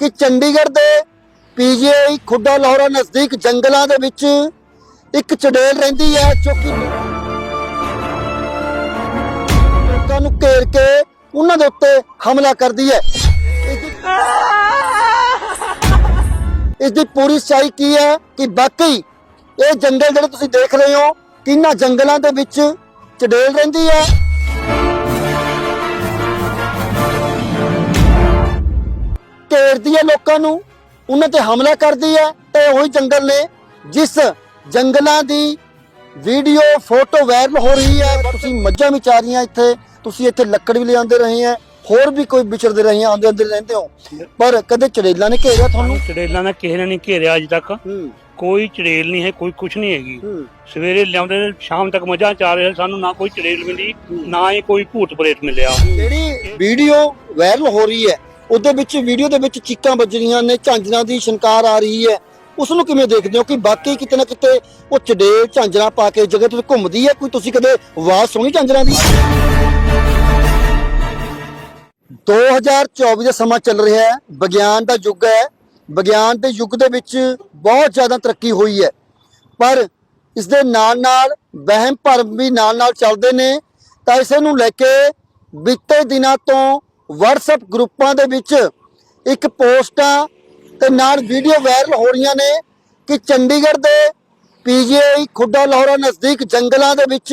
ਕਿ ਚੰਡੀਗੜ੍ਹ ਦੇ ਪੀਜੀਆਈ ਖੁੱਡਾ ਲਾਹੌਰਾ ਨਜ਼ਦੀਕ ਜੰਗਲਾਂ ਦੇ ਵਿੱਚ ਇੱਕ ਚੜੇਲ ਰਹਿੰਦੀ ਹੈ ਜੋ ਕਿ ਲੋਕਾਂ ਨੂੰ ਘੇਰ ਕੇ ਉਹਨਾਂ ਦੇ ਉੱਤੇ ਹਮਲਾ ਕਰਦੀ ਹੈ। ਇਸ ਦੀ- ਪੂਰੀ ਸਚਾਈ ਕੀ ਹੈ ਕਿ ਬਾਕੀ ਇਹ ਜੰਗਲ ਜਿਹੜੇ ਤੁਸੀਂ ਦੇਖ ਰਹੇ ਹੋ ਕਿ ਜੰਗਲਾਂ ਦੇ ਵਿੱਚ ਚੜੇਲ ਰਹਿੰਦੀ ਹੈ ਹੈ ਲੋਕਾਂ ਨੂੰ। ਉਹਨਾਂ ਤੇ ਹਮਲਾ ਕਰਦੀ ਹੈ ਤੇ ਉਹੀ ਜੰਗਲ ਨੇ ਜਿਸ ਜੰਗਲਾਂ ਦੀ ਵੀਡੀਓ ਫੋਟੋ ਵਾਇਰਲ ਹੋ ਰਹੀ ਹੈ। ਤੁਸੀਂ ਮੱਝਾਂ ਵੀ ਚਾ ਇੱਥੇ ਤੁਸੀਂ ਇੱਥੇ ਲੱਕੜ ਵੀ ਲਿਆਉਂਦੇ ਰਹੇ ਹੈ ਹੋਰ ਵੀ ਕੋਈ ਵਿਚਰਦੇ ਰਹੇ ਆ, ਆਉਂਦੇ ਆਉਂਦੇ ਰਹਿੰਦੇ ਹੋ। ਪਰ ਕਦੇ ਚੜੇਲਾਂ ਨੇ ਘੇਰਿਆ ਤੁਹਾਨੂੰ? ਚੜੇਲਾਂ ਦਾ ਕਿਸੇ ਨੇ ਨਹੀਂ ਘੇਰਿਆ ਅੱਜ ਤੱਕ। ਕੋਈ ਚੜੇਲ ਨਹੀਂ ਹੈ ਕੋਈ ਕੁਛ ਨਹੀਂ ਹੈਗੀ। ਸਵੇਰੇ ਲਿਆਉਂਦੇ ਨੇ, ਸ਼ਾਮ ਤੱਕ ਮੱਝਾਂ ਚਾਰ ਰਹੇ ਸਾਨੂੰ ਨਾ ਕੋਈ ਚੜੇਲ ਮਿਲੀ ਨਾ ਹੀ ਕੋਈ ਭੂਤ ਪ੍ਰੇਤ ਮਿਲਿਆ। ਜਿਹੜੀ ਵੀਡੀਓ ਵਾਇਰਲ ਹੋ ਰਹੀ ਹੈ ਉਹਦੇ ਵਿੱਚ ਵੀਡੀਓ ਦੇ ਵਿੱਚ ਚੀਕਾਂ ਵੱਜ ਰਹੀਆਂ ਨੇ, ਝਾਂਜਰਾਂ ਦੀ ਸ਼ਨਕਾਰ ਆ ਰਹੀ ਹੈ। ਉਸ ਨੂੰ ਕਿਵੇਂ ਦੇਖਦੇ ਹੋ ਕਿ ਵਾਕਈ ਕਿਤੇ ਨਾ ਕਿਤੇ ਉਹ ਚੜੇਲ ਝਾਂਜਰਾਂ ਪਾ ਕੇ ਜਗ੍ਹਾ ਤੇ ਘੁੰਮਦੀ ਹੈ? ਕੋਈ ਤੁਸੀਂ ਕਦੇ ਆਵਾਜ਼ ਸੁਣੀ ਝਾਂਜਰਾਂ ਦੀ? 2024 ਦਾ ਸਮਾਂ ਚੱਲ ਰਿਹਾ ਹੈ। ਵਿਗਿਆਨ ਦਾ ਯੁੱਗ ਹੈ। ਵਿਗਿਆਨ ਦੇ ਯੁੱਗ ਦੇ ਵਿੱਚ ਬਹੁਤ ਜ਼ਿਆਦਾ ਤਰੱਕੀ ਹੋਈ ਹੈ। ਪਰ ਇਸ ਦੇ ਨਾਲ ਨਾਲ ਵਹਿਮ ਭਰਮ ਵੀ ਨਾਲ ਨਾਲ ਚੱਲਦੇ ਨੇ। ਤਾਂ ਇਸ ਨੂੰ ਲੈ ਕੇ ਬੀਤੇ ਦਿਨਾਂ ਤੋਂ WhatsApp ਗਰੁੱਪਾਂ ਦੇ ਵਿੱਚ ਇੱਕ ਪੋਸਟਾਂ ਤੇ ਨਾਲ ਵੀਡੀਓ ਵਾਇਰਲ ਹੋ ਰਹੀਆਂ ਨੇ ਕਿ ਚੰਡੀਗੜ੍ਹ ਦੇ ਪੀਜੀਆਈ ਖੁੱਡਾ ਲਾਹੌਰਾ ਨਜ਼ਦੀਕ ਜੰਗਲਾਂ ਦੇ ਵਿੱਚ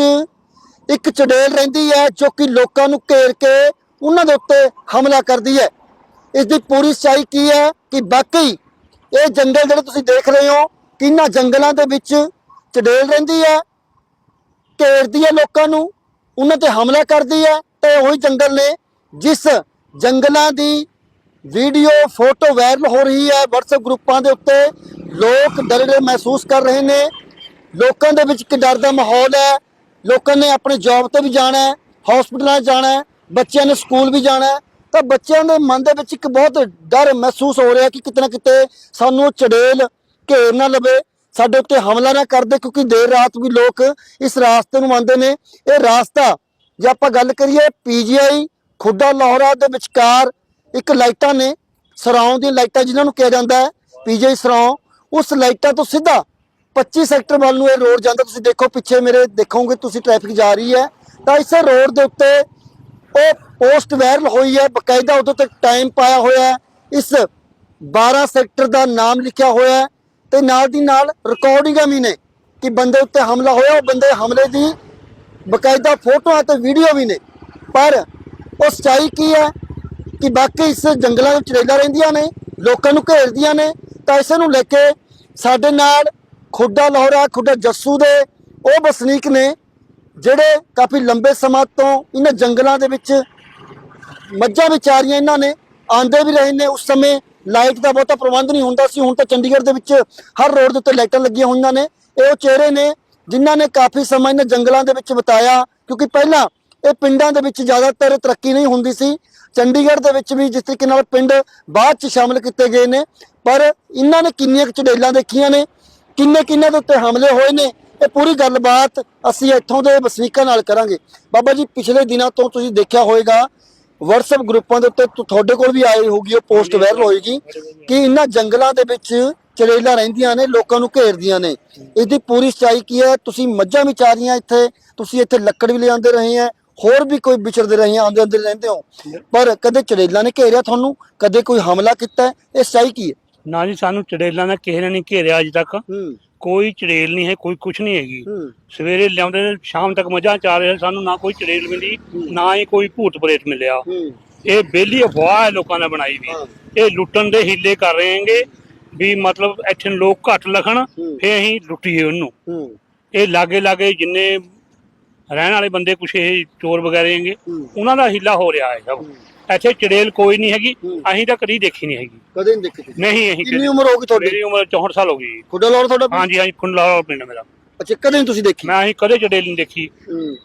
ਇੱਕ ਚੜੇਲ ਰਹਿੰਦੀ ਹੈ ਜੋ ਕਿ ਲੋਕਾਂ ਨੂੰ ਘੇਰ ਕੇ ਉਹਨਾਂ ਦੇ ਉੱਤੇ ਹਮਲਾ ਕਰਦੀ ਹੈ। ਇਸ ਦੀ ਪੂਰੀ ਸਚਾਈ ਕੀ ਹੈ ਕਿ ਬਾਕੀ ਇਹ ਜੰਗਲ ਜਿਹੜੇ ਤੁਸੀਂ ਦੇਖ ਰਹੇ ਹੋ ਕਿ ਜੰਗਲਾਂ ਦੇ ਵਿੱਚ ਚੜੇਲ ਰਹਿੰਦੀ ਹੈ, ਘੇਰਦੀ ਹੈ ਲੋਕਾਂ ਨੂੰ, ਉਹਨਾਂ ਤੇ ਹਮਲਾ ਕਰਦੀ ਹੈ ਤੇ ਉਹੀ ਜੰਗਲ ਨੇ ਜਿਸ ਜੰਗਲਾਂ ਦੀ ਵੀਡੀਓ, ਫੋਟੋ ਵਾਇਰਲ ਹੋ ਰਹੀ ਹੈ, WhatsApp ਗਰੁੱਪਾਂ ਦੇ ਉੱਤੇ ਲੋਕ ਡਰੇ ਮਹਿਸੂਸ ਕਰ ਰਹੇ ਨੇ। ਲੋਕਾਂ ਦੇ ਵਿੱਚ ਇੱਕ ਡਰ ਦਾ ਮਾਹੌਲ ਹੈ। ਲੋਕਾਂ ਨੇ ਆਪਣੇ ਜੌਬ ਤੇ ਵੀ ਜਾਣਾ ਹੈ ਹਸਪੀਟਲਾਂ ਜਾਣਾ ਹੈ, ਬੱਚਿਆਂ ਨੇ ਸਕੂਲ ਵੀ ਜਾਣਾ ਹੈ। ਤਾਂ ਬੱਚਿਆਂ ਦੇ ਮਨ ਦੇ ਵਿੱਚ ਇੱਕ ਬਹੁਤ ਡਰ ਮਹਿਸੂਸ ਹੋ ਰਿਹਾ ਕਿ ਕਿਤੇ ਨਾ ਕਿਤੇ ਸਾਨੂੰ ਚੜੇਲ ਘੇਰ ਨਾ ਲਵੇ, ਸਾਡੇ ਉੱਤੇ ਹਮਲਾ ਨਾ ਕਰਦੇ ਕਿਉਂਕਿ ਦੇਰ ਰਾਤ ਵੀ ਲੋਕ ਇਸ ਰਾਸਤੇ ਨੂੰ ਮੰਨਦੇ ਨੇ। ਇਹ ਰਾਸਤਾ ਜੇ ਆਪਾਂ ਗੱਲ ਕਰੀਏ ਪੀਜੀਆਈ ਖੁੱਡਾ ਲਾਹੌਰਾ ਦੇ ਵਿਚਕਾਰ ਇੱਕ ਲਾਈਟਾਂ ਨੇ ਸਰਾਉਂ ਦੀਆਂ ਲਾਈਟਾਂ ਜਿਨ੍ਹਾਂ ਨੂੰ ਕਿਹਾ ਜਾਂਦਾ ਹੈ ਪੀਜੀਆਈ ਸਰਾਉਂ ਉਸ ਲਾਈਟਾਂ ਤੋਂ ਸਿੱਧਾ 25 ਸੈਕਟਰ ਵੱਲ ਨੂੰ ਇਹ ਰੋਡ ਜਾਂਦਾ। ਤੁਸੀਂ ਦੇਖੋ ਪਿੱਛੇ ਮੇਰੇ ਦੇਖੋਗੇ, ਤੁਸੀਂ ਟ੍ਰੈਫਿਕ ਜਾ ਰਹੀ ਹੈ। ਤਾਂ ਇਸੇ ਰੋਡ ਦੇ ਉੱਤੇ ਉਹ ਪੋਸਟ ਵਾਇਰਲ ਹੋਈ ਹੈ, ਬਕਾਇਦਾ ਉਦੋਂ ਤੱਕ ਟਾਈਮ ਪਾਇਆ ਹੋਇਆ ਹੈ। ਇਸ 12 ਸੈਕਟਰ ਦਾ ਨਾਮ ਲਿਖਿਆ ਹੋਇਆ ਹੈ ਤੇ ਨਾਲ ਦੀ ਨਾਲ ਰਿਕਾਰਡਿੰਗਾਂ ਵੀ ਨੇ ਕਿ ਬੰਦੇ ਉੱਤੇ ਹਮਲਾ ਹੋਇਆ, ਉਹ ਬੰਦੇ ਹਮਲੇ ਦੀ ਬਕਾਇਦਾ ਫੋਟੋਆਂ ਤੇ ਵੀਡੀਓ ਵੀ ਨੇ। ਪਰ ਉਹ ਸਚਾਈ ਕੀ ਹੈ ਕਿ ਬਾਕੀ ਇਸ ਜੰਗਲਾਂ ਵਿੱਚ ਚੜੇਲਾਂ ਰਹਿੰਦੀਆਂ ਨੇ, ਲੋਕਾਂ ਨੂੰ ਘੇਰਦੀਆਂ ਨੇ, ਤਾਂ ਇਸ ਨੂੰ ਲੈ ਕੇ ਸਾਡੇ ਨਾਲ ਖੁੱਡਾ ਲਾਹੌਰਾ ਖੁੱਡਾ ਜੱਸੂ ਦੇ ਉਹ ਵਸਨੀਕ ਨੇ ਜਿਹੜੇ ਕਾਫੀ ਲੰਬੇ ਸਮਾਂ ਤੋਂ ਇਹਨਾਂ ਜੰਗਲਾਂ ਦੇ ਵਿੱਚ ਮੱਝਾਂ ਵਿਚਾਰੀਆਂ ਇਹਨਾਂ ਨੇ, ਆਂਦੇ ਵੀ ਰਹੇ ਨੇ, ਉਸ ਸਮੇਂ ਲਾਈਟ ਦਾ ਬਹੁਤਾ ਪ੍ਰਬੰਧ ਨਹੀਂ ਹੁੰਦਾ ਸੀ, ਹੁਣ ਤਾਂ ਚੰਡੀਗੜ੍ਹ ਦੇ ਵਿੱਚ ਹਰ ਰੋਡ ਦੇ ਉੱਤੇ ਲਾਈਟਾਂ ਲੱਗੀਆਂ ਹੋਈਆਂ ਨੇ, ਇਹ ਉਹ ਚਿਹਰੇ ਨੇ ਜਿਨ੍ਹਾਂ ਨੇ ਕਾਫੀ ਸਮਾਂ ਇਹਨਾਂ ਜੰਗਲਾਂ ਦੇ ਵਿੱਚ ਬਿਤਾਇਆ, ਕਿਉਂਕਿ ਪਹਿਲਾਂ ਇਹ ਪਿੰਡਾਂ ਦੇ ਵਿੱਚ ਜ਼ਿਆਦਾਤਰ ਤਰੱਕੀ ਨਹੀਂ ਹੁੰਦੀ ਸੀ। ਚੰਡੀਗੜ੍ਹ ਦੇ ਵਿੱਚ ਵੀ ਜਿਸ ਤਰੀਕੇ ਨਾਲ ਪਿੰਡ ਬਾਅਦ ਚ ਸ਼ਾਮਲ ਕੀਤੇ ਗਏ ਨੇ ਪਰ ਇਹਨਾਂ ਨੇ ਕਿੰਨੀਆਂ ਚੜੇਲਾਂ ਦੇਖੀਆਂ ਨੇ ਕਿੰਨੇ ਕਿੰਨੇ ਦੇ ਉੱਤੇ ਹਮਲੇ ਹੋਏ ਨੇ ਇਹ ਪੂਰੀ ਗੱਲਬਾਤ ਅਸੀਂ ਇੱਥੋਂ ਦੇ ਵਸਨੀਕਾਂ ਨਾਲ ਕਰਾਂਗੇ। ਬਾਬਾ ਜੀ ਪਿਛਲੇ ਦਿਨਾਂ ਤੋਂ ਤੁਸੀਂ ਦੇਖਿਆ ਹੋਵੇਗਾ WhatsApp ਗਰੁੱਪਾਂ ਦੇ ਉੱਤੇ ਤੁਹਾਡੇ ਕੋਲ ਵੀ ਆਈ ਹੋਊਗੀ ਉਹ ਪੋਸਟ ਵਾਇਰਲ ਹੋਏਗੀ ਕਿ ਇਹਨਾਂ ਜੰਗਲਾਂ ਦੇ ਵਿੱਚ ਚੜੇਲਾਂ ਰਹਿੰਦੀਆਂ ਨੇ ਲੋਕਾਂ ਨੂੰ ਘੇਰਦੀਆਂ ਨੇ। ਇਸ ਦੀ ਪੂਰੀ ਸਚਾਈ ਕੀ ਹੈ? ਤੁਸੀਂ ਮੱਝਾਂ ਵੀ ਚਾ ਰਹੀਆਂ ਇੱਥੇ ਤੁਸੀਂ ਇੱਥੇ ਲੱਕੜ ਵੀ ਲਿਆਉਂਦੇ ਰਹੇ ਹੈ ਹੋਰ ਵੀ ਕੋਈ ਵਿਚਰਦੇ ਰਹੇ ਆ, ਆਉਂਦੇ ਆਉਂਦੇ ਰਹਿੰਦੇ ਹੋ। ਪਰ ਕਦੇ ਚੜੇਲਾਂ ਨੇ ਘੇਰਿਆ ਤੁਹਾਨੂੰ? ਕਦੇ ਕੋਈ ਹਮਲਾ ਕੀਤਾ? ਇਹ ਸਚਾਈ ਕੀ ਹੈ? ਨਾ ਜੀ ਸਾਨੂੰ ਚੜੇਲਾਂ ਦਾ ਕਿਸੇ ਨੇ ਨਹੀਂ ਘੇਰਿਆ ਅੱਜ ਤੱਕ। ਹੂੰ। ਕੋਈ ਚੜੇਲ ਨਹੀਂ ਹੈ ਕੋਈ ਕੁਛ ਨਹੀਂ ਹੈਗੀ। ਹੂੰ। ਸਵੇਰੇ ਲਿਆਉਂਦੇ ਨੇ, ਸ਼ਾਮ ਤੱਕ ਮੱਝਾਂ ਚਾਰ ਰਹੇ ਸਾਨੂੰ ਨਾ ਕੋਈ ਚੜੇਲ ਮਿਲੀ ਨਾ ਹੀ ਕੋਈ ਭੂਤ ਪ੍ਰੇਤ ਮਿਲਿਆ। ਹੂੰ। ਇਹ ਬੇਲੀ ਅਫਵਾਹ ਹੈ ਲੋਕਾਂ ਨੇ ਬਣਾਈ ਵੀ। ਹਾਂ। ਇਹ ਲੁੱਟਣ ਦੇ ਹੀਲੇ ਕਰ ਰਹੇ ਹੈਗੇ ਵੀ ਮਤਲਬ ਇੱਥੇ ਲੋਕ ਘੱਟ ਲਖਣ। ਫੇ ਅਸੀਂ ਲੁੱਟੀਏ ਉਹਨੂੰ। ਹੂੰ। ਇਹ ਲਾਗੇ ਲਾਗੇ ਜਿੰਨੇ ਰਹਿਣ ਵਾਲੇ ਬੰਦੇ ਕੁਛ ਇਹ ਚੋਰ ਵਗੈਰੇ ਹੈਗੇ। ਉਹਨਾਂ ਦਾ ਹੀਲਾ ਹੋ ਰਿਹਾ ਹੈ ਸਭ। ਇੱਥੇ ਚੜੇਲ ਕੋਈ ਨਹੀਂ ਹੈਗੀ। ਅਸੀਂ ਤਾਂ ਕਦੀ ਦੇਖੀ ਨਹੀਂ ਹੈਗੀ। ਕਦੇ ਨਹੀਂ ਦੇਖੀ ਤੁਸੀਂ। ਨਹੀਂ ਅਸੀਂ ਕਿੰਨੀ ਉਮਰ ਹੋ ਗਈ ਤੁਹਾਡੀ? ਮੇਰੀ ਉਮਰ 64 ਸਾਲ ਹੋ ਗਈ। ਖੁੱਡਾ ਲਾਹੌਰ ਤੁਹਾਡਾ ਪਿੰਡ? ਹਾਂਜੀ ਹਾਂਜੀ ਖੁੰਡਾ ਪਿੰਡ ਮੇਰਾ। ਅੱਛਾ ਕਦੇ ਨਹੀਂ ਤੁਸੀਂ ਦੇਖੀ? ਮੈਂ ਅਸੀਂ ਕਦੇ ਚੜੇਲ ਨਹੀਂ ਦੇਖੀ। ਹੂੰ।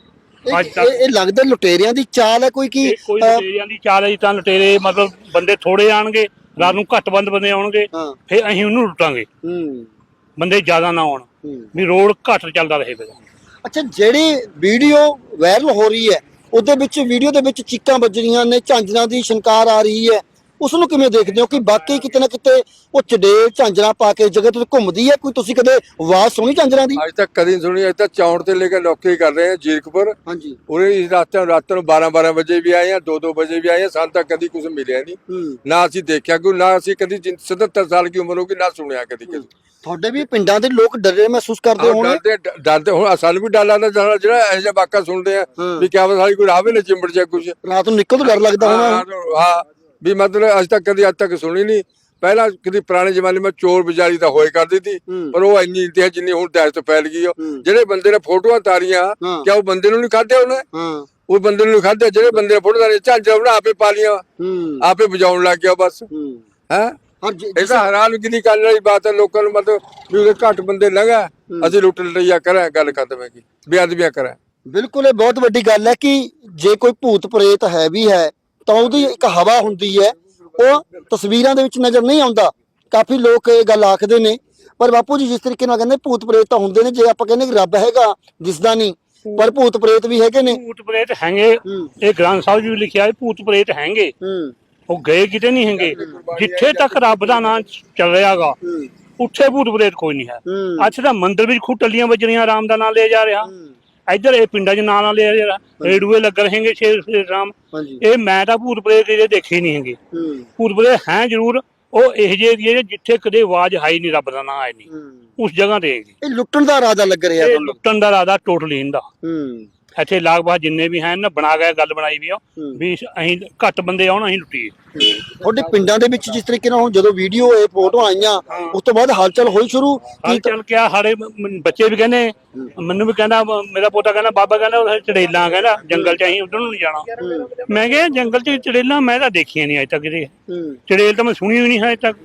ਇਹ- ਅੱਜ ਤੱਕ- ਇਹ ਇਹ ਲੱਗਦਾ ਲੁਟੇਰਿਆਂ ਦੀ ਚਾਲ ਹੈ ਕੋਈ ਕਿ ਇਹ ਕੋਈ ਅਹ, ਲੁਟੇਰਿਆਂ ਦੀ ਚਾਲ ਹੈ ਜੀ ਤਾਂ ਲੁਟੇਰੇ ਮਤਲਬ ਬੰਦੇ ਥੋੜੇ ਆਣਗੇ ਰਾਤ ਨੂੰ ਘੱਟ ਬੰਦ ਬੰਦੇ ਆਉਣਗੇ ਹਾਂ। ਅਸੀਂ ਉਹਨੂੰ ਲੁੱਟਾਂਗੇ। ਹੂੰ। ਬੰਦੇ ਜ਼ਿਆਦਾ ਨਾ ਆਉਣ। ਹੂੰ। ਵੀ ਰੋਡ ਘੱਟ ਚੱਲਦਾ ਰਹੇ ਫਿਰ। ਅੱਛਾ ਜਿਹੜੀ ਵੀਡੀਓ ਵਾਇਰਲ ਹੋ ਰਹੀ ਹੈ ਉਹਦੇ ਵਿੱਚ ਵੀਡੀਓ ਦੇ ਵਿੱਚ ਚੀਕਾਂ ਵੱਜ ਰਹੀਆਂ ਨੇ ਝਾਂਜਰਾਂ ਦੀ ਸ਼ਨਕਾਰ ਆ ਰਹੀ ਹੈ। ਉਸ ਨੂੰ ਕਿਵੇਂ ਦੇਖਦੇ ਹੋ ਕਿ ਬਾਕੀ ਕਿਤੇ ਨਾ ਕਿਤੇ ਉਹ ਚੜੇਲ ਝਾਂਜਰਾਂ ਪਾ ਕੇ ਜਗ੍ਹਾ ਤੇ ਘੁੰਮਦੀ ਹੈ? ਕੋਈ ਤੁਸੀਂ ਕਦੇ ਆਵਾਜ਼ ਸੁਣੀ ਝਾਂਜਰਾਂ ਦੀ? ਅੱਜ ਤੱਕ ਕਦੀ ਨਹੀਂ ਸੁਣੀ ਅੱਜ ਤੱਕ ਚੌਂਟ ਤੇ ਲੈ ਕੇ ਨੌਕਰੀ ਕਰ ਰਹੇ ਹਾਂ ਜੀਰਕਪੁਰ। ਹਾਂਜੀ। ਇਸ ਰਾਤਾਂ ਰਾਤ ਨੂੰ 12 12 ਵਜੇ ਵੀ ਆਏ ਆ 2 2 ਵਜੇ ਵੀ ਆਏ ਆ ਸਾਨੂੰ ਤਾਂ ਕਦੀ ਕੁਝ ਮਿਲਿਆ ਨਹੀਂ ਨਾ ਅਸੀਂ ਦੇਖਿਆ ਕੋਈ ਨਾ ਅਸੀਂ ਕਦੀ ਜਿਨ- 77 ਸਾਲ ਦੀ ਉਮਰ ਹੋ ਗਈ ਨਾ ਸੁਣਿਆ ਕਦੀ ਕਦੀ ਤੁਹਾਡੇ ਵੀ ਪਿੰਡਾਂ ਦੇ ਲੋਕ ਡਰੇ ਮਹਿਸੂਸ ਕਰਦੇ ਹਾਂ, ਹੋਣਗੇ? ਡਰਦੇ ਡਰਦੇ ਹੁਣ ਸਾਨੂੰ ਵੀ ਡਰ ਲੱਗਦਾ ਜਿਹੜਾ- ਇਹੋ ਜਿਹਾ ਵਾਕਾ ਸੁਣਦੇ ਆ। ਵੀ ਕਿਆ ਪਤਾ ਕੋਈ ਰਾਹ ਵੀ ਨਾ ਚਿੰਬੜ ਜਾ ਕੁਝ ਰਾਤ ਨੂੰ ਨਿਕਲ ਤੋਂ ਡਰ ਲੱਗਦਾ ਹੋਣਾ। ਹਾਂ ਵੀ ਮਤਲਬ ਅੱਜ ਤੱਕ ਕਦੀ ਅੱਜ ਤੱਕ ਸੁਣੀ ਨਹੀਂ। ਪਹਿਲਾਂ ਕਦੀ ਪੁਰਾਣੇ ਜ਼ਮਾਨੇ ਵਿੱਚ ਚੋਰ ਬਜ਼ਾਰੀ ਦਾ ਹੋਏ ਕਰਦੀ ਸੀ। ਪਰ ਉਹ ਇੰਨੀ ਇੰਤਹਾ ਜਿੰਨੀ ਹੁਣ ਦਹਿਸ਼ਤ ਫੈਲ ਗਈ ਉਹ। ਜਿਹੜੇ ਬੰਦੇ ਨੇ ਫੋਟੋਆਂ ਤਾਰੀਆਂ। ਕਿਆ ਉਹ ਬੰਦੇ ਨੂੰ ਨਹੀਂ ਖਾਧਿਆ ਉਹਨੇ? ਉਹ ਬੰਦੇ ਨੂੰ ਖਾਧਿਆ ਜਿਹੜੇ ਬੰਦੇ ਨੇ ਫੋਟੋ ਤਾਰੀਆਂ ਝਾਂਜਰਾਂ ਬਣਾ ਆਪੇ ਪਾ ਲੀਆਂ ਆਪੇ ਵਜਾਉਣ ਲੱਗ ਗਿਆ ਬਸ। ਹੂੰ? ਇਹ ਤਾਂ ਹੈਰਾਨਗੀ ਕਰਨ ਵਾਲੀ ਬਾਤ ਹੈ ਲੋਕਾਂ ਨੂੰ ਮਤਲਬ ਵੀ ਉਹਦੇ ਘੱਟ ਬੰਦੇ ਲੰਘਾ ਅਸੀਂ ਲੁੱਟ ਲਈਆ ਕਰਾਂ ਗੱਲ ਖਤਮ ਹੈਗੀ ਬੇਅਦਬੀਆਂ ਕਰਾਂ। ਬਿਲਕੁਲ ਇਹ ਬਹੁਤ ਵੱਡੀ ਗੱਲ ਹੈ ਕਿ ਜੇ ਕੋਈ ਭੂਤ ਪ੍ਰੇਤ ਹੈ ਵੀ ਹੈ ਤਾਂ ਉਹਦੀ ਇੱਕ ਹਵਾ ਹੁੰਦੀ ਹੈ ਉਹ ਤਸਵੀਰਾਂ ਦੇ ਵਿੱਚ ਨਜ਼ਰ ਨਹੀਂ ਆਉਂਦਾ। ਕਾਫੀ ਲੋਕ ਇਹ ਗੱਲ ਆਖਦੇ ਨੇ ਪਰ ਬਾਪੂ ਜੀ ਜਿਸ ਤਰੀਕੇ ਨਾਲ ਕਹਿੰਦੇ ਭੂਤ ਪ੍ਰੇਤ ਤਾਂ ਹੁੰਦੇ ਨੇ ਜੇ ਆਪਾਂ ਕਹਿੰਦੇ ਕਿ ਰੱਬ ਹੈਗਾ ਦਿਸਦਾ ਨਹੀਂ ਪਰ ਭੂਤ ਪ੍ਰੇਤ ਵੀ ਹੈਗੇ ਨੇ। ਭੂਤ ਪ੍ਰੇਤ ਹੈਗੇ ਇਹ ਗ੍ਰੰਥ ਸਾਹਿਬ ਜੀ ਵੀ ਲਿਖਿਆ ਹੈ ਭੂਤ ਪ੍ਰੇਤ ਹੈਗੇ। ਉਹ ਗਏ ਕਿਤੇ ਨਹੀਂ ਹੈਗੇ। ਜਿੱਥੇ ਤੱਕ ਰੱਬ ਦਾ ਨਾਮ ਚੱਲ ਰਿਹਾਗਾ ਉੱਥੇ ਭੂਤ ਪ੍ਰੇਤ ਕੋਈ ਨਹੀਂ ਹੈ। ਅੱਜ ਤਾਂ ਮੰਦਿਰ ਵਿੱਚ ਖੂ ਟੱਲੀਆਂ ਵੱਜ ਰਹੀਆਂ ਰਾਮ ਦਾ ਨਾਮ ਲਿਆ ਜਾ ਰਿਹਾ। ਇੱਧਰ ਇਹ ਪਿੰਡਾਂ 'ਚ ਨਾਂ ਨਾ ਲਿਆ ਜਾ ਰਿਹਾ। ਰੇਡੂਏ ਲੱਗ ਰਹੇ ਹੈਗੇ ਸ਼ੇਰ ਸ਼ੇਰ ਰਾਮ। ਇਹ ਮੈਂ ਤਾਂ ਭੂਤ ਪ੍ਰੇਤ ਇਹਦੇ ਦੇਖੇ ਨਹੀਂ ਹੈਗੇ। ਭੂਤ ਪ੍ਰੇਤ ਹੈ ਜ਼ਰੂਰ ਉਹ ਇਹ ਜਿਹੇ ਏਰੀਏ ਜਿੱਥੇ ਕਦੇ ਆਵਾਜ਼ ਆਈ ਨਹੀਂ ਰੱਬ ਦਾ ਨਾਮ ਆਇਆ ਨਹੀਂ। ਉਸ ਜਗ੍ਹਾ ਤੇ ਇਹ ਲੁੱਟਣ ਦਾ ਇਰਾਦਾ ਲੱਗ ਰਿਹਾ ਇਹ ਲੁੱਟਣ ਦਾ ਰਾਦਾ ਟੋਟਲੀ ਇਹਦਾ। ਇੱਥੇ ਲਾਗਬਾਗ ਜਿੰਨੇ ਵੀ ਹਨ ਬਣਾ ਕੇ ਗੱਲ ਬਣਾਈ ਵੀ ਆ। ਵੀ ਅਸੀਂ ਘੱਟ ਬੰਦੇ ਆਉਣ ਅਸੀਂ ਲੁੱਟੀਏ। ਤੁਹਾਡੇ ਪਿੰਡਾਂ ਦੇ ਵਿੱਚ ਜਿਸ ਤਰੀਕੇ ਨਾਲ ਹੁਣ ਜਦੋਂ ਵੀਡੀਓ ਇਹ ਫੋਟੋ ਆਈਆਂ ਉਸ ਤੋਂ ਬਾਅਦ ਹਲਚਲ ਹੋਈ ਸ਼ੁਰੂ? ਹਾਲ ਕੀ ਚੱਲ ਕਿਆ? ਸਾਡੇ ਬੱਚੇ ਵੀ ਕਹਿੰਦੇ ਮੈਨੂੰ ਵੀ ਕਹਿੰਦਾ ਮੇਰਾ ਪੋਤਾ ਕਹਿੰਦਾ ਬਾਬਾ ਕਹਿੰਦਾ ਉਹ ਚੜੇਲਾਂ ਕਹਿੰਦਾ ਜੰਗਲ ਚ ਅਸੀਂ ਉਧਰ ਨੂੰ ਨਹੀਂ ਜਾਣਾ ਮੈਂ ਕਿਹਾ ਜੰਗਲ ਚ ਚੜੇਲਾਂ ਮੈਂ ਤਾਂ ਦੇਖੀਆਂ ਨਹੀਂ ਅਜੇ ਤੱਕ ਕਿਤੇ। ਚੜੇਲ ਤਾਂ ਮੈਂ ਸੁਣੀ ਹੋਈ ਨਹੀਂ ਅਜੇ ਤੱਕ।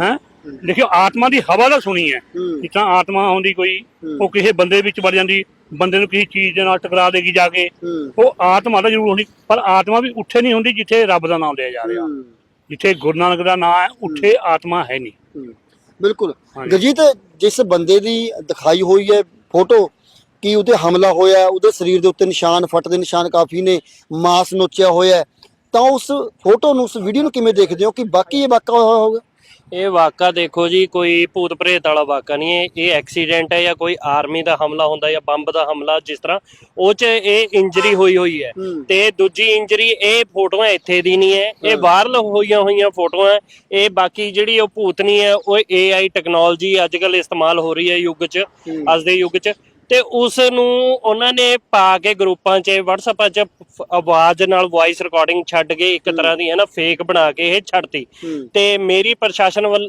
ਹੈ? ਦੇਖਿਓ ਆਤਮਾ ਦੀ ਹਵਾ ਤਾਂ ਸੁਣੀ ਹੈ। ਜਿਸ ਤਰ੍ਹਾਂ ਆਤਮਾ ਆਉਂਦੀ ਕੋਈ ਉਹ ਕਿਸੇ ਬੰਦੇ ਵਿੱਚ ਵੜ ਜਾਂਦੀ ਬੰਦੇ ਨੂੰ ਕਿਸੇ ਚੀਜ਼ ਦੇ ਨਾਲ ਟਕਰਾ ਦੇਗੀ ਜਾ ਕੇ। ਉਹ ਆਤਮਾ ਤਾਂ ਜ਼ਰੂਰ ਹੁੰਦੀ ਪਰ ਆਤਮਾ ਵੀ ਉੱਥੇ ਨਹੀਂ ਹੁੰਦੀ ਜਿੱਥੇ ਰੱਬ ਦਾ ਨਾਮ ਲਿਆ ਜਾ ਰਿਹਾ। ਜਿੱਥੇ ਗੁਰੂ ਨਾਨਕ ਦਾ ਨਾਮ ਹੈ ਉੱਥੇ ਆਤਮਾ ਹੈ ਨਹੀਂ। ਬਿਲਕੁਲ। ਹਾਂਜੀ। ਗਰਜੀਤ ਜਿਸ ਬੰਦੇ ਦੀ ਦਿਖਾਈ ਹੋਈ ਹੈ ਫੋਟੋ ਕਿ ਉਹਦੇ ਹਮਲਾ ਹੋਇਆ ਉਹਦੇ ਸਰੀਰ ਦੇ ਉੱਤੇ ਨਿਸ਼ਾਨ ਫੱਟ ਦੇ ਨਿਸ਼ਾਨ ਕਾਫੀ ਨੇ ਮਾਸ ਨੋਚਿਆ ਹੋਇਆ ਤਾਂ ਉਸ ਫੋਟੋ ਨੂੰ ਉਸ ਵੀਡੀਓ ਨੂੰ ਕਿਵੇਂ ਦੇਖਦੇ ਹੋ ਕਿ ਬਾਕੀ ਇਹ ਵਾਕਾ ਹੋਇਆ ਹੋਗਾ ਇਹ ਵਾਕਾ ਦੇਖੋ ਜੀ ਕੋਈ ਭੂਤ ਪ੍ਰੇਤ ਵਾਲਾ ਵਾਕਾ ਨਹੀਂ ਹੈ। ਇਹ ਐਕਸੀਡੈਂਟ ਹੈ ਜਾਂ ਕੋਈ ਆਰਮੀ ਦਾ ਹਮਲਾ ਹੁੰਦਾ ਜਾਂ ਬੰਬ ਦਾ ਹਮਲਾ ਜਿਸ ਤਰ੍ਹਾਂ ਉਹ ਚ ਇਹ ਇੰਜਰੀ ਹੋਈ ਹੋਈ ਹੈ। ਤੇ ਦੂਜੀ ਇੰਜਰੀ ਇਹ ਫੋਟੋਆਂ ਇੱਥੇ ਦੀ ਨਹੀਂ ਹੈ। ਇਹ ਬਾਹਰ ਲ- ਹੋਈਆਂ ਹੋਈਆਂ ਫੋਟੋਆਂ। ਇਹ ਬਾਕੀ ਜਿਹੜੀ ਉਹ ਭੂਤਨੀ ਹੈ ਉਹ AI ਟੈਕਨੋਲੋਜੀ ਅੱਜ ਕੱਲ ਇਸਤੇਮਾਲ ਹੋ ਰਹੀ ਹੈ ਯੁੱਗ 'ਚ ਅੱਜ ਦੇ ਯੁੱਗ 'ਚ। ਤੇ ਉਸ ਨੂੰ ਉਹਨਾਂ ਨੇ ਪਾ ਕੇ ਗਰੁੱਪਾਂ 'ਚ WhatsApp 'ਚ ਆਵਾਜ਼ ਨਾਲ ਵੌਇਸ ਰਿਕਾਰਡਿੰਗ ਛੱਡ ਕੇ ਇੱਕ ਤਰ੍ਹਾਂ ਦੀ ਹੈ ਨਾ ਫੇਕ ਬਣਾ ਕੇ ਇਹ ਛੱਡਤੀ। ਤੇ ਮੇਰੀ ਪ੍ਰਸ਼ਾਸਨ ਵੱਲ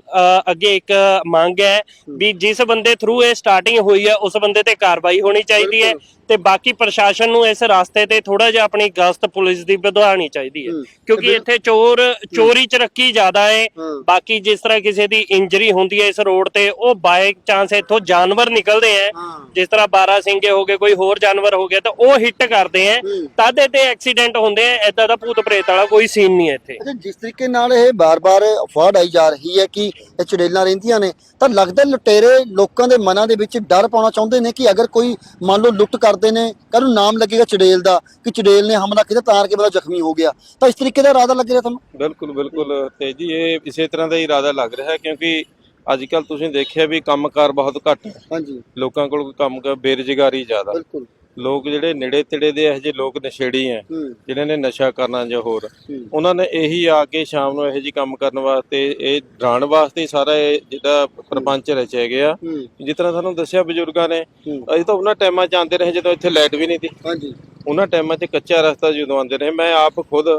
ਅੱਗੇ ਇੱਕ ਮੰਗ ਹੈ ਵੀ ਜਿਸ ਬੰਦੇ ਥਰੂ ਇਹ ਸਟਾਰਟਿੰਗ ਹੋਈ ਹੈ ਉਸ ਬੰਦੇ ਤੇ ਕਾਰਵਾਈ ਹੋਣੀ ਚਾਹੀਦੀ ਹੈ। ਤੇ ਬਾਕੀ ਪ੍ਰਸ਼ਾਸਨ ਨੂੰ ਇਸ ਰਸਤੇ ਤੇ ਥੋੜਾ ਜਿਹਾ ਆਪਣੀ ਗਸ਼ਤ ਪੁਲਿਸ ਦੀ ਵਧਾਉਣੀ ਚਾਹੀਦੀ ਹੈ। ਕਿਉਂਕਿ ਇੱਥੇ ਚੋਰ ਚੋਰੀ ਚ ਰੱਖੀ ਜ਼ਿਆਦਾ ਹੈ। ਬਾਕੀ ਜਿਸ ਤਰ੍ਹਾਂ ਕਿਸੇ ਦੀ ਇੰਜਰੀ ਹੁੰਦੀ ਹੈ ਇਸ ਰੋਡ ਤੇ ਉਹ ਬਾਈ ਚਾਂਸ ਇੱਥੋਂ ਜਾਨਵਰ ਨਿਕਲਦੇ ਆ। ਜਿਸ ਤਰ੍ਹਾਂ 12 ਸਿੰਘੇ ਹੋ ਗਏ ਕੋਈ ਹੋਰ ਜਾਨਵਰ ਹੋ ਗਿਆ ਤਾਂ ਉਹ ਹਿੱਟ ਕਰਦੇ ਆ। ਤਦ ਤੇ ਐਕਸੀਡੈਂਟ ਹੁੰਦੇ ਆ ਏਦਾਂ ਦਾ ਭੂਤ ਪ੍ਰੇਤ ਵਾਲਾ ਕੋਈ ਸੀਨ ਨਹੀਂ ਇੱਥੇ ਜਿਸ ਤਰੀਕੇ ਨਾਲ ਇਹ ਬਾਰ-ਬਾਰ ਅਫਵਾਹ ਆਈ ਜਾ ਰਹੀ ਹੈ ਕਿ ਇਹ ਚੜੇਲਾਂ ਰਹਿੰਦੀਆਂ ਨੇ ਤਾਂ ਲੱਗਦਾ ਲੁਟੇਰੇ ਲੋਕਾਂ ਦੇ ਮਨਾਂ ਦੇ ਵਿੱਚ ਡਰ ਪਾਉਣਾ ਚਾਹੁੰਦੇ ਨੇ ਕਿ ਅਗਰ ਕੋਈ ਮੰਨ ਲਓ ਲੁੱਟ ਕਰਦੇ ਨੇ ਕੱਲ ਨੂੰ ਨਾਮ ਲੱਗੇਗਾ ਚੜੇਲ ਦਾ ਕਿ ਚੜੇਲ ਨੇ ਹਮਲਾ ਕੀਤਾ ਤਾਂ ਕਿ ਬੰਦਾ ਜ਼ਖਮੀ ਹੋ ਗਿਆ। ਤਾਂ ਇਸ ਤਰੀਕੇ ਦਾ ਇਰਾਦਾ ਲੱਗ ਰਿਹਾ ਤੁਹਾਨੂੰ? ਬਿਲਕੁਲ ਬਿਲਕੁਲ ਤੇ ਜੀ ਇਹ ਇਸੇ ਤਰ੍ਹਾਂ ਦਾ ਹੀ ਇਰਾਦਾ ਲੱਗ ਰਿਹਾ ਹੈ ਕਿਉਂਕਿ ਅੱਜ ਕੱਲ ਤੁਸੀਂ ਦੇਖਿਆ ਵੀ ਕੰਮਕਾਰ ਬਹੁਤ ਘੱਟ ਹੈ। ਹਾਂਜੀ। ਲੋਕਾਂ ਕੋਲ ਕੋਈ ਕੰਮ ਕਰ ਬੇਰੁਜ਼ਗਾਰੀ ਜ਼ਿਆਦਾ। ਬਿਲਕੁਲ। ਲੋਕ ਜਿਹੜੇ ਨੇੜੇ ਤੇੜੇ ਦੇ ਇਹੋ ਜਿਹੇ ਲੋਕ ਨਸ਼ੇੜੀ ਹੂੰ। ਜਿਨ੍ਹਾਂ ਨੇ ਨਸ਼ਾ ਕਰਨਾ ਜਾਂ ਹੋਰ। ਉਹਨਾਂ ਨੇ ਇਹੀ ਆ ਕੇ ਸ਼ਾਮ ਨੂੰ ਇਹੋ ਜਿਹੀ ਕੰਮ ਕਰਨ ਵਾਸਤੇ ਇਹ ਡਰਾਉਣ ਵਾਸਤੇ ਹੀ ਸਾਰਾ ਇਹ ਜਿਹੜਾ ਪ੍ਰਪੰਚ ਰਚਿਆ ਗਿਆ ਜਿਸ ਤਰ੍ਹਾਂ ਤੁਹਾਨੂੰ ਦੱਸਿਆ ਬਜ਼ੁਰਗਾਂ ਨੇ। ਅਸੀਂ ਤਾਂ ਉਹਨਾਂ ਟਾਈਮਾਂ 'ਚ ਆਉਂਦੇ ਰਹੇ ਜਦੋਂ ਇੱਥੇ ਲਾਈਟ ਵੀ ਨਹੀਂ ਸੀ। ਹਾਂਜੀ। ਉਹਨਾਂ ਟਾਈਮਾਂ 'ਚ ਕੱਚਾ ਰਸਤਾ ਜਦੋਂ ਆਉਂਦੇ ਰਹੇ ਮੈਂ ਆਪ ਖੁਦ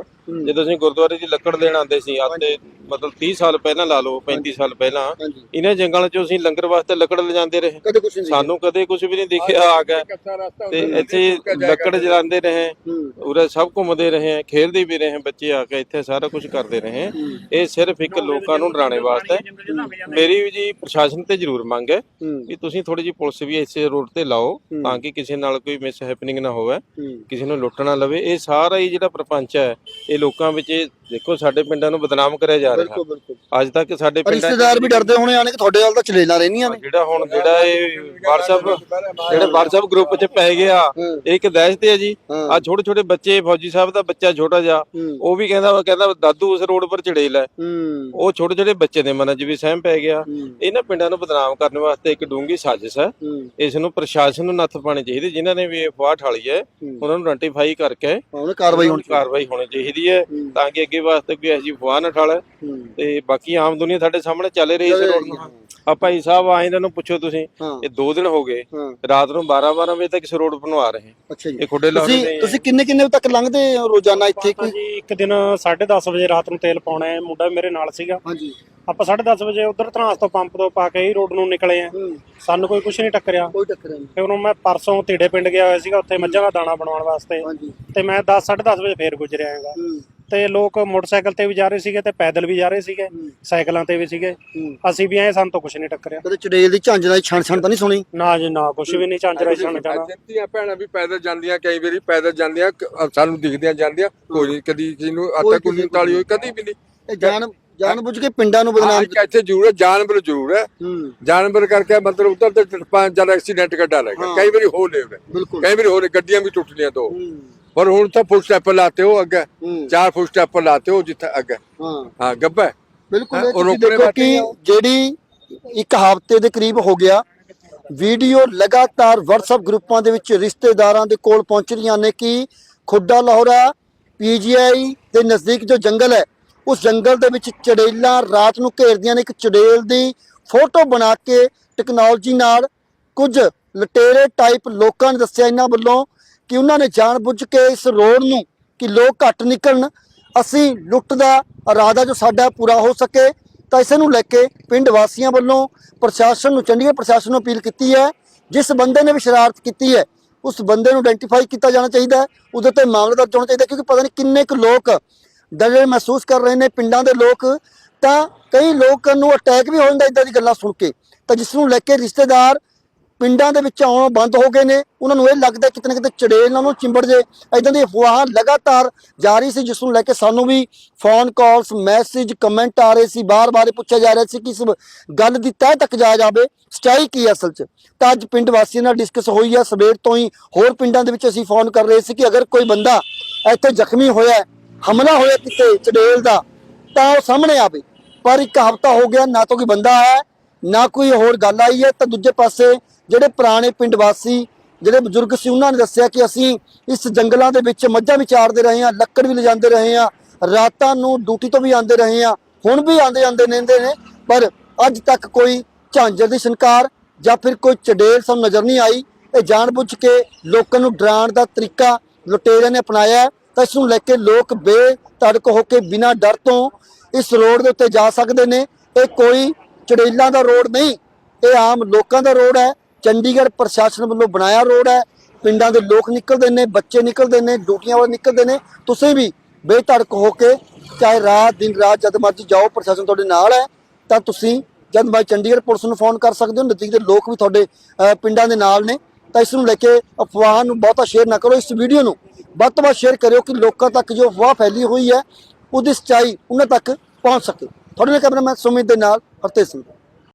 ਜਦੋਂ ਅਸੀਂ ਗੁਰਦੁਆਰੇ ਦੀ ਲੱਕੜ ਦੇਣ ਆਉਂਦੇ ਸੀ ਅੱਜ ਤੇ ਮਤਲਬ 30 ਸਾਲ ਪਹਿਲਾਂ ਲਾ ਲਓ 35 ਸਾਲ ਪਹਿਲਾਂ ਹਾਂਜੀ। ਇਹਨਾਂ ਜੰਗਲਾਂ 'ਚੋਂ ਅਸੀਂ ਲੰਗਰ ਵਾਸਤੇ ਲੱਕੜ ਲਿਜਾਂਦੇ ਰਹੇ। ਕਦੇ ਕੁਝ ਨਹੀਂ ਸਾਨੂੰ ਕਦੇ ਕੁਝ ਵੀ ਨਹੀਂ ਦਿਖਿਆ ਆ ਗਿਆ। ਤੇ ਇੱਥੇ ਲੱਕੜ ਜਲਾਉਂਦੇ ਰਹੇ ਉਰੇ ਸਭ ਘੁੰਮਦੇ ਰਹੇ ਖੇਡਦੇ ਵੀ ਰਹੇ ਬੱਚੇ ਆ ਕੇ ਇੱਥੇ ਸਾਰਾ ਕੁਝ ਕਰਦੇ ਰਹੇ। ਇਹ ਸਿਰਫ ਇੱਕ ਲੋਕਾਂ ਨੂੰ ਡਰਾਣੇ ਵਾਸਤੇ। ਹੈ। ਮੇਰੀ ਵੀ ਜੀ ਪ੍ਰਸ਼ਾਸਨ ਤੇ ਜ਼ਰੂਰ ਮੰਗ ਹੈ ਕਿ ਤੁਸੀਂ ਥੋੜੀ ਜੀ ਪੁਲਿਸ ਵੀ ਇਸੇ ਰੋਡ ਤੇ ਲਾਓ ਤਾਂ ਕਿ ਕਿਸੇ ਨਾਲ ਕੋਈ ਮਿਸ ਹੈਪਨਿੰਗ ਨਾ ਹੋਵੇ ਕਿਸੇ ਨੂੰ ਲੁੱਟ ਨਾ ਲਵੇ। ਇਹ ਸਾਰਾ ਹੀ ਜਿਹੜਾ ਪ੍ਰਪੰਚ ਹੈ ਇਹ ਲੋਕਾਂ ਵਿੱਚ ਇਹ ਦੇਖੋ ਸਾਡੇ ਪਿੰਡਾਂ ਨੂੰ ਬਦਨਾਮ ਕਰਿਆ ਜਾ ਬਿਲਕੁਲ ਅੱਜ ਤੱਕ ਸਾਡੇ ਪਿੰਡਾਂ 'ਚ ਰਿਸ਼ਤੇਦਾਰ ਵੀ ਡਰਦੇ ਹੋਣੇ ਆਣੇ ਕਿ ਤੁਹਾਡੇ ਵੱਲ ਤਾਂ ਚੜੇਲਾਂ ਰਹਿਣੀਆਂ ਨੇ। ਜਿਹੜਾ ਹੁਣ ਜਿਹੜਾ ਇਹ WhatsApp ਜਿਹੜੇ WhatsApp ਗਰੁੱਪ 'ਚ ਪੈ ਗਿਆ ਇਹ ਇੱਕ ਦਹਿਸ਼ਤ ਹੈ ਜੀ। ਆ ਛੋਟੇ ਛੋਟੇ ਬੱਚੇ ਫੌਜੀ ਸਾਹਿਬ ਦਾ ਬੱਚਾ ਛੋਟਾ ਜਿਹਾ। ਉਹ ਵੀ ਕਹਿੰਦਾ ਕਹਿੰਦਾ ਦਾਦੂ ਉਸ ਰੋਡ ਪਰ ਚੜੇਲ ਉਹ ਛੋਟੇ ਛੋਟੇ ਬੱਚੇ ਦੇ ਮਨਾਂ 'ਚ ਵੀ ਸਹਿਮ ਪੈ ਗਿਆ। ਇਹਨਾਂ ਪਿੰਡਾਂ ਨੂੰ ਬਦਨਾਮ ਕਰਨ ਵਾਸਤੇ ਇੱਕ ਡੂੰਗੀ ਸਾਜ਼ਿਸ਼ ਹੈ। ਇਸ ਨੂੰ ਪ੍ਰਸ਼ਾਸਨ ਨੂੰ ਨੱਥ ਪਾਣੀ ਚਾਹੀਦੀ। ਜਿਨ੍ਹਾਂ ਨੇ ਵੀ ਇਹ ਅਫਵਾਹ ਠਾਲੀ ਹੈ ਉਹਨਾਂ ਨੂੰ ਆਇਡੈਂਟੀਫਾਈ ਕਰਕੇ ਉਹਨੇ ਕਾਰਵਾਈ ਹੋਣੀ ਕਾਰਵਾਈ ਹੋਣੀ ਚਾਹੀਦੀ ਹੈ ਤਾਂ ਕਿ ਅੱਗੇ ਵਾਸਤੇ ਕੋਈ ਐਸੀ ਅਫਵਾਹ ਨਾ ਠਾਲੇ। ਤੇ ਬਾਕੀ ਆਮ ਦੁਨੀਆ ਸਾਡੇ ਸਾਹਮਣੇ ਚੱਲ ਰਹੀ ਇਸ ਰੋਡ ਨੂੰ। ਆ ਭਾਈ ਸਾਹਿਬ ਆ ਇਹਨਾਂ ਨੂੰ ਪੁੱਛੋ ਤੁਸੀਂ। ਇਹ 2 ਦਿਨ ਹੋ ਗਏ ਰਾਤ ਨੂੰ 12 12 ਵਜੇ ਤੱਕ ਇਸ ਰੋਡ ਬਣਵਾ ਰਹੇ। ਅੱਛਾ ਜੀ। ਇਹ ਖੁੱਡੇ ਲਾਉਣੇ ਤੁਸੀਂ ਤੁਸੀਂ ਕਿੰਨੇ ਕਿੰਨੇ ਵਜੇ ਤੱਕ ਲੰਘਦੇ ਹੋ ਰੋਜ਼ਾਨਾ ਇੱਥੇ? ਕੋਈ ਜੀ ਇੱਕ ਦਿਨ 10:30 ਵਜੇ ਰਾਤ ਨੂੰ ਤੇਲ ਪਾਉਣਾ ਹੈ। ਮੁੰਡਾ ਮੇਰੇ ਨਾਲ ਸੀਗਾ। ਹਾਂਜੀ। ਆਪਾਂ 10:30 ਵਜੇ ਉਧਰ ਧਨਾਸ ਤੋਂ ਪੰਪ ਤੋਂ ਪਾ ਕੇ ਹੀ ਰੋਡ ਨੂੰ ਨਿਕਲੇ ਆ ਸਾਨੂੰ ਕੋਈ ਕੁਝ ਨਹੀਂ ਟੱਕਰਿਆ। ਕੋਈ ਟੱਕਰ ਨਹੀਂ। ਫਿਰ ਉਹਨੂੰ ਮੈਂ ਪਰਸੋਂ ਢੀੜੇ ਪਿੰਡ ਗਿਆ ਹੋਇਆ ਸੀਗਾ। ਉੱਥੇ ਮੱਝਾਂ ਦਾ ਦਾਣਾ ਬਣਾਉਣ ਵਾਸਤੇ। ਹਾਂਜੀ। ਤੇ ਮੈਂ 10 10:30 ਵਜੇ ਫੇਰ ਗੁਜ਼ਰਿਆ ਹੈਗਾ। ਹੂੰ। ਤੇ ਲੋਕ ਮੋਟਰਸਾਈਕਲ ਤੇ ਵੀ ਜਾ ਰਹੇ ਸੀਗੇ ਤੇ ਪੈਦਲ ਵੀ ਜਾ ਰਹੇ ਸੀਗੇ ਸਾਈਕਲਾਂ ਤੇ ਵੀ ਸੀਗੇ। ਹੂੰ। ਅਸੀਂ ਵੀ ਆਏ ਸਾਨੂੰ ਤਾਂ ਕੁਝ ਨਹੀਂ ਟੱਕਰਿਆ। ਕਦੇ ਚੜੇਲ ਦੀ ਝਾਂਜ ਨਾਲ ਛਣ ਛਣ ਤਾਂ ਨਹੀਂ ਸੁਣੀ? ਨਾ ਜੀ ਨਾ ਕੁਝ ਵੀ ਨਹੀਂ ਚਾਂਜਰਾ ਛਣ ਜਾਣਾ ਧੀਆਂ ਭੈਣਾਂ ਵੀ ਪੈਦਲ ਜਾਂਦੀਆਂ ਕਈ ਵਾਰੀ ਪੈਦਲ ਜਾਂਦੀਆਂ ਕ- ਸਾਨੂੰ ਦਿਖਦੀਆਂ ਜਾਂਦੀਆਂ ਕੋਈ ਕਦੀ ਕਿਸੇ ਨੂੰ ਕੋਈ ਅੱਤਾ ਕੋਈ ਤਾਲੀ ਹੋਈ ਕਦੀ ਵੀ ਨਹੀਂ। ਇਹ ਜਾਣ ਜਾਣ ਬੁੱਝ ਕੇ ਪਿੰਡਾਂ ਨੂੰ ਹਾਂ ਬਦਨਾਮ ਇੱਕ ਇੱਥੇ ਜ਼ਰੂਰ ਹੈ ਜਾਨਵਰ ਜ਼ਰੂਰ ਹੈ। ਹੂੰ। ਜਾਨਵਰ ਕਰਕੇ ਮਤਲਬ ਉਧਰ ਤੇ ਟੱਪਾਂ ਜਦ ਐਕਸੀਡੈਂਟ ਕੱਢਾ ਲੱਗਾ ਕਈ ਵਾਰੀ ਹੋ ਲੇ ਬਿਲਕੁਲ। ਕਈ ਵਾਰੀ ਹੋ ਲੇ ਗੱਡੀਆਂ ਵੀ ਟੁੱਟਦੀਆਂ ਦੋ। ਹੂੰ। ਪਰ ਹੁਣ ਤਾਂ ਫੁੱਟ ਸਟੈਪ ਲਾਤੇ ਹੋ ਅੱਗੇ ਚਾਰ ਫੁੱਟ ਸਟੈਪ ਲਾਤੇ ਹੋ ਜਿੱਥੇ ਅੱਗੇ ਹਾਂ ਗੱਬਾ। ਬਿਲਕੁਲ ਤੁਸੀਂ ਦੇਖੋ ਕਿ। ਜਿਹੜੀ ਇੱਕ ਹਫ਼ਤੇ ਦੇ ਕਰੀਬ ਹੋ ਗਿਆ ਵੀਡੀਓ ਲਗਾਤਾਰ WhatsApp ਗਰੁੱਪਾਂ ਦੇ ਵਿੱਚ ਰਿਸ਼ਤੇਦਾਰਾਂ ਦੇ ਕੋਲ ਪਹੁੰਚ ਰਹੀਆਂ ਨੇ ਕਿ ਖੁੱਡਾ ਲਾਹੌਰਾ ਪੀਜੀਆਈ ਦੇ ਨਜ਼ਦੀਕ ਜੋ ਜੰਗਲ ਹੈ ਉਸ ਜੰਗਲ ਦੇ ਵਿੱਚ ਚੜੇਲਾਂ ਰਾਤ ਨੂੰ ਘੇਰਦੀਆਂ ਨੇ ਇੱਕ ਚੜੇਲ ਦੀ ਫੋਟੋ ਬਣਾ ਕੇ ਟੈਕਨੋਲੋਜੀ ਨਾਲ ਕੁਝ ਲਟੇਰੇ ਟਾਈਪ ਲੋਕਾਂ ਨੇ ਦੱਸਿਆ ਇਹਨਾਂ ਵੱਲੋਂ ਕਿ ਉਹਨਾਂ ਨੇ ਜਾਣਬੁੱਝ ਕੇ ਇਸ ਰੋਡ ਨੂੰ ਕਿ ਲੋਕ ਘੱਟ ਨਿਕਲਣ, ਅਸੀਂ ਲੁੱਟ ਦਾ ਇਰਾਦਾ ਜੋ ਸਾਡਾ ਪੂਰਾ ਹੋ ਸਕੇ, ਤਾਂ ਇਸੇ ਨੂੰ ਲੈ ਕੇ ਪਿੰਡ ਵਾਸੀਆਂ ਵੱਲੋਂ ਪ੍ਰਸ਼ਾਸਨ ਨੂੰ, ਚੰਡੀਗੜ੍ਹ ਪ੍ਰਸ਼ਾਸਨ ਨੂੰ ਅਪੀਲ ਕੀਤੀ ਹੈ, ਜਿਸ ਬੰਦੇ ਨੇ ਵੀ ਸ਼ਰਾਰਤ ਕੀਤੀ ਹੈ, ਉਸ ਬੰਦੇ ਨੂੰ ਆਇਡੈਂਟੀਫਾਈ ਕੀਤਾ ਜਾਣਾ ਚਾਹੀਦਾ ਹੈ, ਉਹਦੇ ਤੇ ਮਾਮਲਾ ਦਰਜ ਹੋਣਾ ਚਾਹੀਦਾ ਕਿਉਂਕਿ ਪਤਾ ਨਹੀਂ ਕਿੰਨੇ ਕੁ ਲੋਕ ਡਰੇ ਮਹਿਸੂਸ ਕਰ ਰਹੇ ਨੇ ਪਿੰਡਾਂ ਦੇ ਲੋਕ, ਤਾਂ ਕਈ ਲੋਕਾਂ ਨੂੰ ਅਟੈਕ ਵੀ ਹੋ ਜਾਂਦਾ ਇਦਾਂ ਦੀ ਗੱਲਾਂ ਸੁਣ ਕੇ, ਤਾਂ ਜਿਸ ਨੂੰ ਲੈ ਕੇ ਰਿਸ਼ਤੇਦਾਰ ਪਿੰਡਾਂ ਦੇ ਵਿੱਚ ਆਉਣੋਂ ਬੰਦ ਹੋ ਗਏ ਨੇ। ਉਹਨਾਂ ਨੂੰ ਇਹ ਲੱਗਦਾ ਕਿਤੇ ਨਾ ਕਿਤੇ ਚੜੇਲ ਨਾਲ ਨੂੰ ਚਿੰਬੜ ਜੇ। ਇਦਾਂ ਦੀ ਅਫਵਾਹਾਂ ਲਗਾਤਾਰ ਜਾਰੀ ਸੀ, ਜਿਸ ਨੂੰ ਲੈ ਕੇ ਸਾਨੂੰ ਵੀ ਫੋਨ ਕਾਲਸ ਮੈਸੇਜ ਕਮੈਂਟ ਆ ਰਹੇ ਸੀ। ਬਾਰ-ਬਾਰ ਇਹ ਪੁੱਛਿਆ ਜਾ ਰਿਹਾ ਸੀ ਕਿ ਇਸ ਗੱਲ ਦੀ ਤਹਿ ਤੱਕ ਜਾ ਜਾਵੇ। ਸਚਾਈ ਕੀ ਹੈ ਅਸਲ 'ਚ? ਤਾਂ ਅੱਜ ਪਿੰਡ ਵਾਸੀਆਂ ਨਾਲ ਡਿਸਕਸ ਹੋਈ ਹੈ। ਸਵੇਰ ਤੋਂ ਹੀ ਹੋਰ ਪਿੰਡਾਂ ਦੇ ਵਿੱਚ ਅਸੀਂ ਫੋਨ ਕਰ ਰਹੇ ਸੀ ਕਿ ਅਗਰ ਕੋਈ ਬੰਦਾ ਇੱਥੇ ਜ਼ਖਮੀ ਹੋਇਆ ਹਮਲਾ ਹੋਇਆ ਕਿਤੇ ਚੜੇਲ ਦਾ, ਤਾਂ ਉਹ ਸਾਹਮਣੇ ਆਵੇ। ਪਰ ਇੱਕ ਹਫ਼ਤਾ ਹੋ ਗਿਆ, ਨਾ ਤਾਂ ਕੋਈ ਬੰਦਾ ਆਇਆ, ਨਾ ਕੋਈ ਹੋਰ ਗੱਲ ਆਈ ਹੈ। ਤਾਂ ਦੂਜੇ ਪਾਸੇ ਜਿਹੜੇ ਪੁਰਾਣੇ ਪਿੰਡ ਵਾਸੀ, ਜਿਹੜੇ ਬਜ਼ੁਰਗ ਸੀ, ਉਹਨਾਂ ਨੇ ਦੱਸਿਆ ਕਿ ਅਸੀਂ ਇਸ ਜੰਗਲਾਂ ਦੇ ਵਿੱਚ ਮੱਝਾਂ ਵੀ ਚਾਰਦੇ ਰਹੇ ਹਾਂ, ਲੱਕੜ ਵੀ ਲਿਜਾਂਦੇ ਰਹੇ ਹਾਂ, ਰਾਤਾਂ ਨੂੰ ਡਿਊਟੀ ਤੋਂ ਵੀ ਆਉਂਦੇ ਰਹੇ ਹਾਂ, ਹੁਣ ਵੀ ਆਉਂਦੇ ਆਉਂਦੇ ਰਹਿੰਦੇ ਨੇ, ਪਰ ਅੱਜ ਤੱਕ ਕੋਈ ਝਾਂਜਰ ਦੀ ਸ਼ਨਕਾਰ ਜਾਂ ਫਿਰ ਕੋਈ ਚੜੇਲ ਸਾਨੂੰ ਨਜ਼ਰ ਨਹੀਂ ਆਈ। ਇਹ ਜਾਣਬੁੱਝ ਕੇ ਲੋਕਾਂ ਨੂੰ ਡਰਾਉਣ ਦਾ ਤਰੀਕਾ ਲੁਟੇਰਿਆਂ ਨੇ ਅਪਣਾਇਆ ਤਾਂ ਇਸ ਨੂੰ ਲੈ ਕੇ ਲੋਕ ਬੇਧੜਕ ਹੋ ਕੇ ਬਿਨਾਂ ਡਰ ਤੋਂ ਇਸ ਰੋਡ ਦੇ ਉੱਤੇ ਜਾ ਸਕਦੇ ਨੇ। ਇਹ ਕੋਈ ਚੜੇਲਾਂ ਦਾ ਰੋਡ ਨਹੀਂ, ਇਹ ਆਮ ਲੋਕਾਂ ਦਾ ਰੋਡ ਹੈ। ਚੰਡੀਗੜ੍ਹ ਪ੍ਰਸ਼ਾਸਨ ਵੱਲੋਂ ਬਣਾਇਆ ਰੋਡ ਹੈ। ਪਿੰਡਾਂ ਦੇ ਲੋਕ ਨਿਕਲਦੇ ਨੇ, ਬੱਚੇ ਨਿਕਲਦੇ ਨੇ, ਡਿਊਟੀਆਂ ਵਾਲੇ ਨਿਕਲਦੇ ਨੇ। ਤੁਸੀਂ ਵੀ ਬੇਧੜਕ ਹੋ ਕੇ ਚਾਹੇ ਰਾਤ, ਦਿਨ, ਰਾਤ, ਜਦ ਮਰਜ਼ੀ ਜਾਓ, ਪ੍ਰਸ਼ਾਸਨ ਤੁਹਾਡੇ ਨਾਲ ਹੈ। ਤਾਂ ਤੁਸੀਂ ਜਦ ਮੈਂ ਚੰਡੀਗੜ੍ਹ ਪੁਲਿਸ ਨੂੰ ਫੋਨ ਕਰ ਸਕਦੇ ਹੋ, ਨਜ਼ਦੀਕ ਦੇ ਲੋਕ ਵੀ ਤੁਹਾਡੇ ਪਿੰਡਾਂ ਦੇ ਨਾਲ ਨੇ। ਤਾਂ ਇਸ ਨੂੰ ਲੈ ਕੇ ਅਫਵਾਹਾਂ ਨੂੰ ਬਹੁਤਾ ਸ਼ੇਅਰ ਨਾ ਕਰੋ। ਇਸ ਵੀਡੀਓ ਨੂੰ ਵੱਧ ਤੋਂ ਵੱਧ ਸ਼ੇਅਰ ਕਰਿਓ ਕਿ ਲੋਕਾਂ ਤੱਕ ਜੋ ਅਫਵਾਹ ਫੈਲੀ ਹੋਈ ਹੈ, ਉਹਦੀ ਸੱਚਾਈ ਉਹਨਾਂ ਤੱਕ ਪਹੁੰਚ ਸਕੇ। ਤੁਹਾਡੇ ਨਾਲ ਕੈਮਰਾਮੈਨ ਸੁਮਿਤ ਦੇ ਨਾਲ ਹਰਤੇਜ ਸਿੰਘ।